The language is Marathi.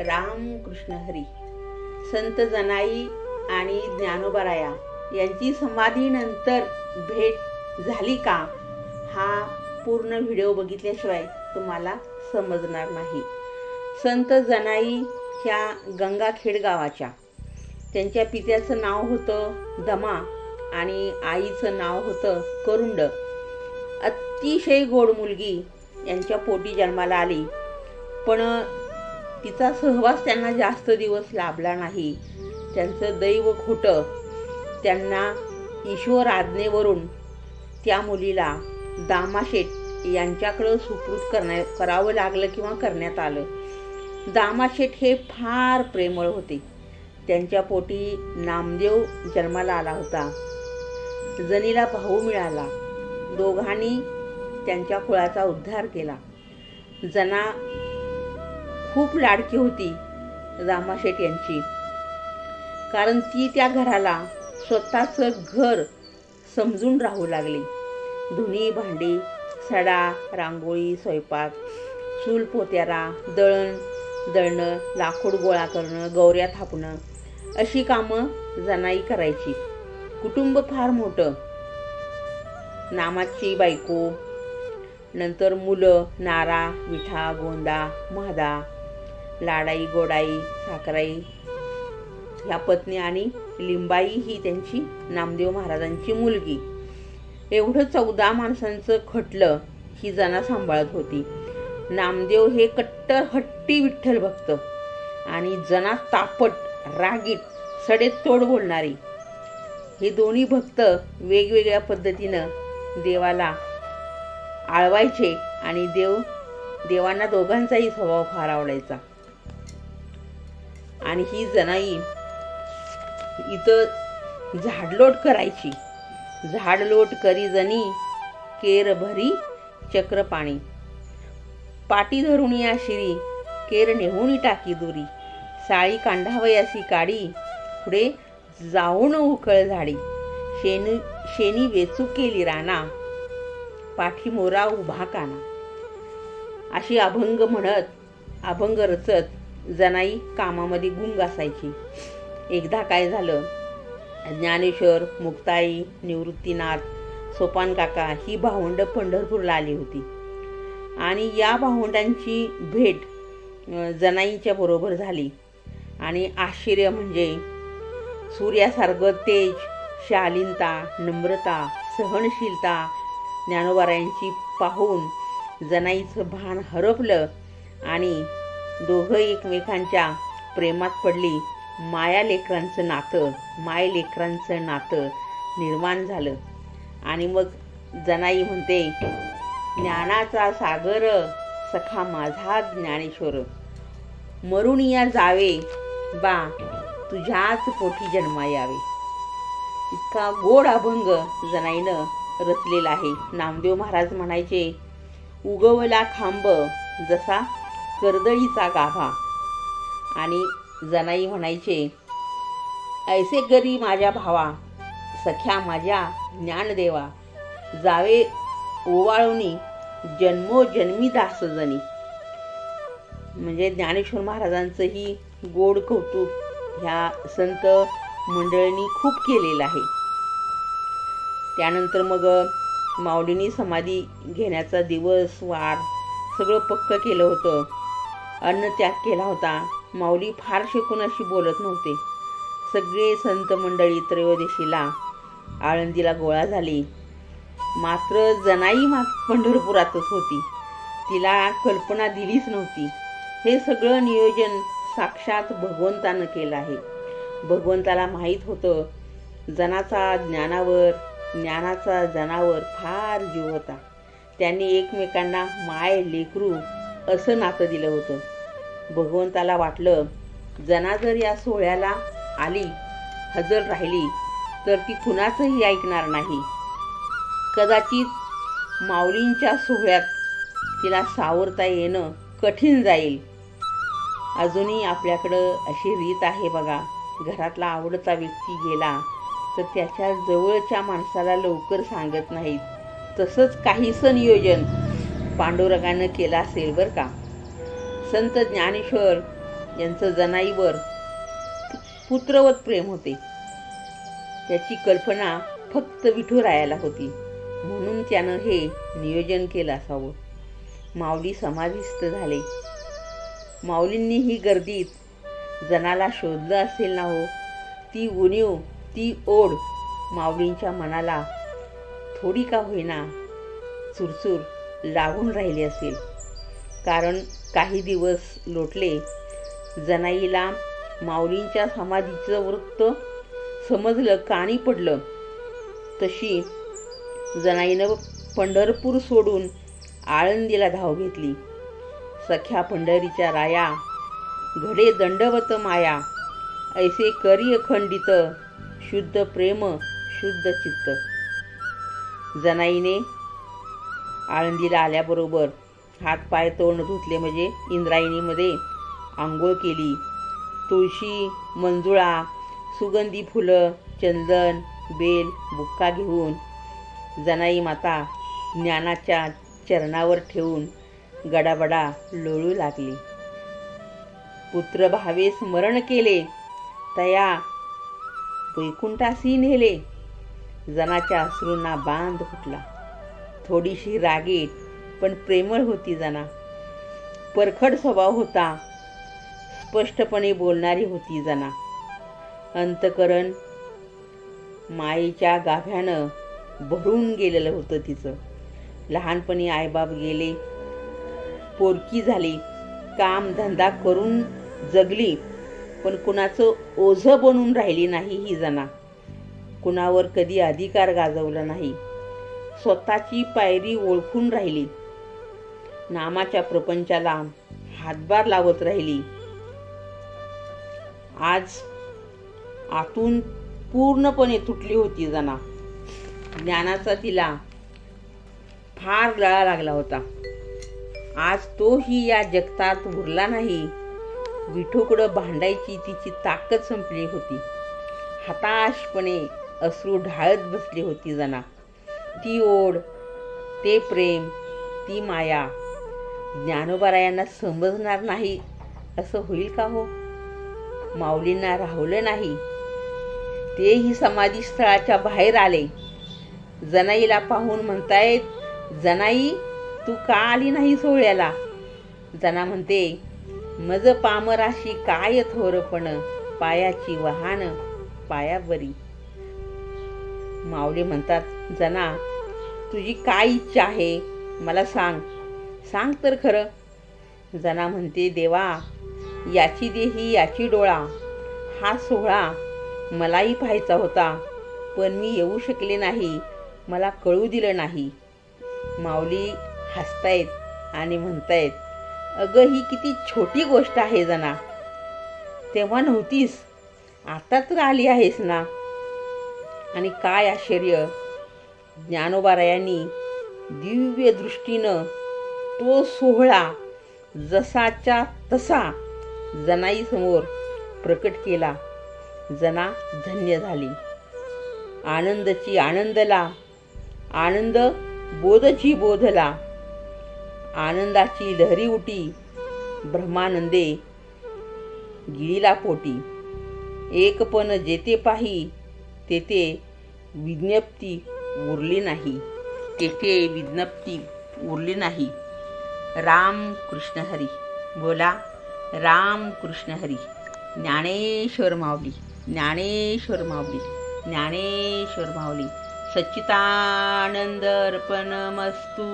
रामकृष्ण हरी संत जनाई आणि ज्ञानोबराया यांची समाधीनंतर भेट झाली का? हा पूर्ण व्हिडिओ बघितल्याशिवाय तुम्हाला समजणार नाही. संत जनाई ह्या गंगाखेड गावाच्या. त्यांच्या पित्याचं नाव होतं दमा आणि आईचं नाव होतं करुंड. अतिशय गोड मुलगी यांच्या पोटी जन्माला आली. पण तिचा सहवास त्यांना जास्त दिवस लाभला नाही. त्यांचं दैव खोटं. त्यांना ईश्वर आज्ञेवरून त्या मुलीला दामाशेठ यांच्याकडं सुपूर्द करण्या करावं लागलं किंवा करण्यात आलं. दामाशेठ हे फार प्रेमळ होते. त्यांच्या पोटी नामदेव जन्माला आला होता. जनीला भाऊ मिळाला. दोघांनी त्यांच्या कुळाचा उद्धार केला. जना खूप लाडकी होती रामाशेठ यांची. कारण ती त्या घराला स्वतःचं घर समजून राहू लागली. धुणी भांडी सडा रांगोळी स्वयंपाक चूल पोत्यारा दळण दळणं लाकूड गोळा करणं गौऱ्या थापणं अशी कामं जनाई करायची. कुटुंब फार मोठं. नामाची बायको नंतर मुलं नारा विठा गोंदा म्हादा लाडाई गोडाई साखराई ह्या पत्नी आणि लिंबाई ही त्यांची नामदेव महाराजांची मुलगी. एवढं चौदा माणसांचं खटलं ही जना सांभाळत होती. नामदेव हे कट्टर हट्टी विठ्ठल भक्त आणि जना तापट रागीट सडे तोड बोलणारी. हे दोन्ही भक्त वेगवेगळ्या पद्धतीनं देवाला आळवायचे आणि देव देवांना दोघांचाही स्वभाव फार आवडायचा. आणि ही जनाई इथं झाडलोट करायची. झाडलोट करी जनी केर भरी चक्र पाणी पाटी धरून या शिरी केर नेहून टाकी दुरी. साळी कांढावयासी काडी पुढे जाऊन उकळ झाडी. शेनी शेनी वेचू केली राणा पाठी मोरा उभा काना. अशी अभंग म्हणत अभंग रचत जनाई कामामध्ये गुंग असायची. एकदा काय झालं? ज्ञानेश्वर मुक्ताई निवृत्तीनाथ सोपान काका ही भावंड पंढरपूरला आली होती. आणि या भावंडांची भेट जनाईच्या बरोबर झाली. आणि आश्चर्य म्हणजे सूर्यासारखं तेज शालीनता नम्रता सहनशीलता ज्ञानोबारायांची पाहून जनाईचं भान हरपलं आणि दोघं एकमेकांच्या प्रेमात पडली. माया लेकरांचं नातं माय लेकरांचं नातं निर्माण झालं. आणि मग जनाई म्हणते ज्ञानाचा सागर सखा माझा ज्ञानेश्वर. मरून या जावे बा तुझ्याच पोटी जन्मा यावे इतका गोड अभंग जनाईनं रचलेला आहे. नामदेव महाराज म्हणायचे उगवला खांब जसा कर्दळीचा गाभा. आणि जनाई म्हणायचे ऐसे गरी माझ्या भावा सख्या माझ्या ज्ञानदेवा जावे ओवाळूनी जन्मोजन्मी दास म्हणजे ज्ञानेश्वर महाराजांचंही गोड कौतुक ह्या संत मंडळींनी खूप केलेलं आहे. त्यानंतर मग माऊलींनी समाधी घेण्याचा दिवस वार सगळं पक्क केलं होतं. अन्नत्याग केला होता. माऊली फार शिकून अशी बोलत नव्हते. सगळे संत मंडळी त्रयोदशीला आळंदीला गोळा झाली. मात्र जनाई मा पंढरपुरातच होती. तिला कल्पना दिलीच नव्हती. हे सगळं नियोजन साक्षात भगवंतानं केलं आहे. भगवंताला माहीत होतं जनाचा ज्ञानावर ज्ञानाचा जनावर फार जीव होता. त्यांनी एकमेकांना माय लेकरू असं नातं दिलं होतं. भगवंताला वाटलं जना जर या सोहळ्याला आली हजर राहिली तर ती कुणाचंही ऐकणार नाही. कदाचित माऊलींच्या सोहळ्यात तिला सावरता येणं कठीण जाईल. अजूनही आपल्याकडं अशी रीत आहे बघा. घरातला आवडता व्यक्ती गेला तर त्याच्या जवळच्या माणसाला लवकर सांगत नाहीत. तसंच काहीसं नियोजन पांडुरंगानं केलं असेल बरं का. संत ज्ञानेश्वर यांचं जनाईवर पुत्रवत प्रेम होते. त्याची कल्पना फक्त विठुरायाला होती. म्हणून त्यानं हे नियोजन केलं असावं. माऊली समाधिस्थ झाले. माऊलींनी ही गर्दीत जनाला शोधलं असेल ना हो ती उणीव ती ओढ माऊलींच्या मनाला थोडी का होईना चुरचूर लागून राहिली असेल. कारण काही दिवस लोटले. जनाईला माऊलींच्या समाधीचं वृत्त समजलं काणी पडलं. तशी जनाईनं पंढरपूर सोडून आळंदीला धाव घेतली. सख्या पंढरीच्या राया घडे दंडवत माया ऐसे करी खंडित शुद्ध प्रेम शुद्ध चित्त. जनाईने आळंदीला आल्याबरोबर हातपाय तोंड धुतले म्हणजे इंद्रायणीमध्ये आंघोळ केली. तुळशी मंजुळा सुगंधी फुलं चंदन बेल बुक्का घेऊन जनाई माता ज्ञानाच्या चरणावर ठेवून गडाबडा लोळू लागली. पुत्र भावे स्मरण केले. तया वैकुंठासी नेले. जनाच्या अश्रूंना बांध फुटला. थोडीशी रागीट पण प्रेमळ होती जना. परखड स्वभाव होता. स्पष्टपणे बोलणारी होती जना. अंतकरण मायेच्या गाभ्यानं भरून गेलेलं होतं तिचं. लहानपणी आईबाप गेले पोरकी झाली काम धंदा करून जगली पण कुणाचं ओझं बनून राहिली नाही ही जना. कुणावर कधी अधिकार गाजवला नाही. स्वतःची पायरी ओळखून राहिली. नामाच्या प्रपंचाला हातभार लावत राहिली. आज आतून पूर्णपणे तुटली होती जना. ज्ञानाचा तिला फार गळा लागला होता. आज तोही या जगतात उरला नाही. विठोकडं भांडायची तिची ताकद संपली होती. हताशपणे अश्रू ढाळत बसली होती जना. ती ओढ ते प्रेम ती माया ज्ञानोबारायांना समजणार नाही असं होईल का हो? माऊलींना राहुलं नाही. तेही समाधी स्थळाच्या बाहेर आले. जनाईला पाहून म्हणतायत जनाई तू का आली नाही सोहळ्याला? जना म्हणते मज पामराशी काय थोरपण पायाची वहान पायावरी. माऊली म्हणतात जना तुझी काय इच्छा आहे? मला सांग सांग तर खरं. जना म्हणते देवा याची देही याची डोळा हा सोहळा मलाही पाहायचा होता पण मी येऊ शकले नाही मला कळू दिलं नाही. माऊली हसतायत आणि म्हणतायत अगं ही किती छोटी गोष्ट आहे जना. तेव्हा नव्हतीस आता तर आली आहेस ना. आणि काय आश्चर्य ज्ञानोबारायांनी दिव्य दृष्टीनं तो सोहळा जसाच्या तसा जनाईसमोर प्रकट केला. जना धन्य झाली. आनंदची आनंदला आनंद बोधची बोधला. आनंदाची लहरी उटी ब्रह्मानंदे गिळीला पोटी. एकपण जेते पाही तेथे विज्ञप्ती उरली नाही. तेथे विज्ञप्ती उरली नाही. राम कृष्ण हरी. बोला राम कृष्ण हरी. ज्ञानेश्वर माऊली ज्ञानेश्वर माऊली ज्ञानेश्वर माऊली. सच्चितानंद अर्पणमस्तू.